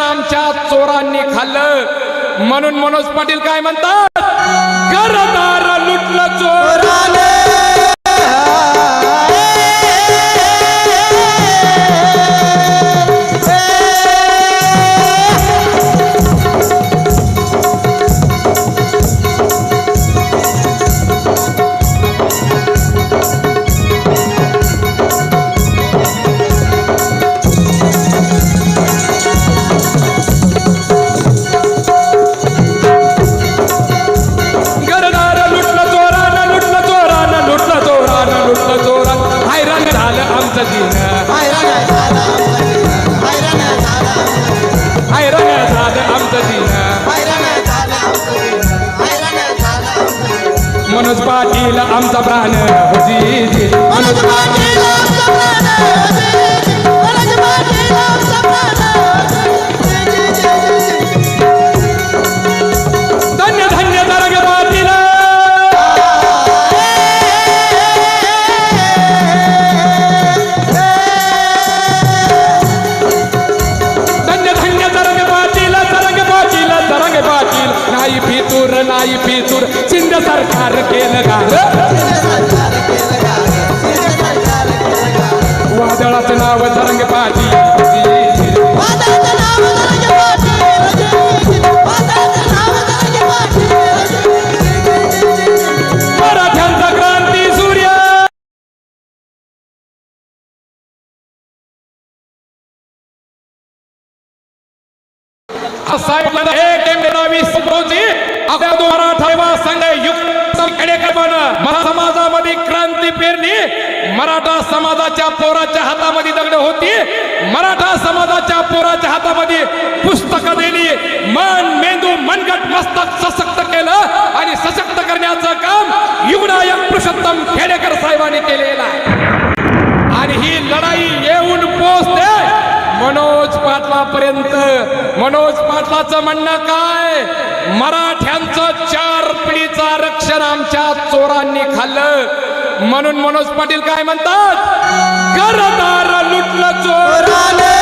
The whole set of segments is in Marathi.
आरक्षण आमच्या चोरांनी खाल्लं. म्हणून मनोज पाटील काय म्हणतात? घरदार लुटलं चोर. हैराण झालं आमचं दिन हैराण झालं आमचं दिन मनोज पाटील आमचा प्राण. होती मनोज धन्य सरकार केलं गार साहेब एक एकोणावीस रोजी आपल्या दोन मराठा संघ युक्त खेडेकरमानं मराठा समाजामध्ये क्रांती पेरली. मराठा समाजाच्या पोराच्या हातामध्ये दगड होती. मराठा समाजाच्या पोराच्या हातामध्ये पुस्तकं दिली. मन मेंदू मनगट मस्तक सशक्त केलं आणि सशक्त करण्याचं काम युगनायक पुरुषोत्तम खेडेकर साहेबांनी केलेलं आहे. आणि ही लढाई मनोज पाटलापर्यंत. मनोज पाटलाचं म्हणणं काय? मराठ्यांचं चार पिढीचं आरक्षण आमच्या चोरांनी खाल्लं. म्हणून मनोज पाटील काय म्हणतात? घरदार लुटलं चोर.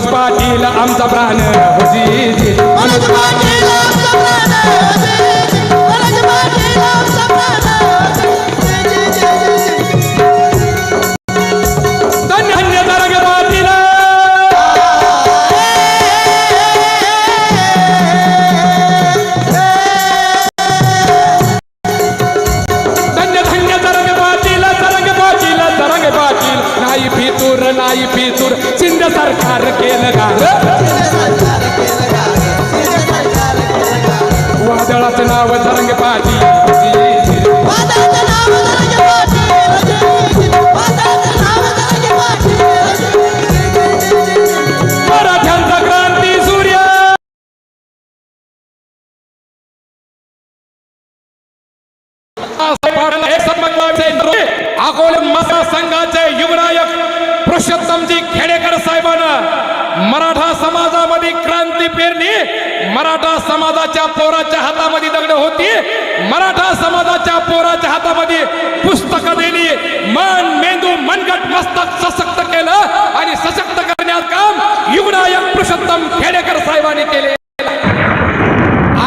मनोज पाटील आमचा प्राण होती सरकार केलं गार. वादळाचं नाव तरंग पाटील अकोले मसा संघाचे युवनायक पुरुषोत्तमजी खेडेकर साहेबांना मराठा समाजामध्ये क्रांती पेरली. मराठा समाजाच्या पोराच्या हातामध्ये दगड होती. मराठा समाजाच्या पोराच्या हातामध्ये पुस्तकं दिली. मन मेंदू मनगट मस्तक सशक्त केलं आणि सशक्त करण्याचं काम युगनायक पुरुषोत्तम खेडेकर साहेबांनी केले.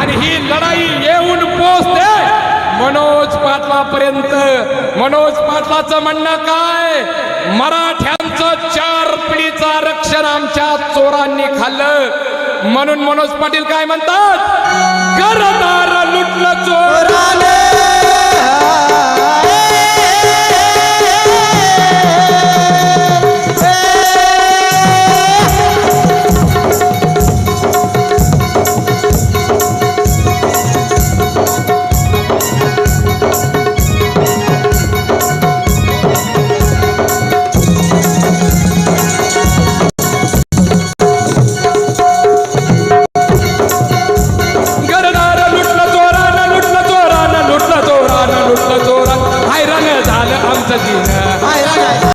आणि ही लढाई येऊन पोचते मनोज पाटलापर्यंत. मनोज पाटलाचं म्हणणं काय? मराठ्यांचं चार पिढीचं आरक्षण आमच्या चोरांनी खाल्लं. म्हणून मनोज पाटील काय म्हणतात? घरदार लुटलं चोर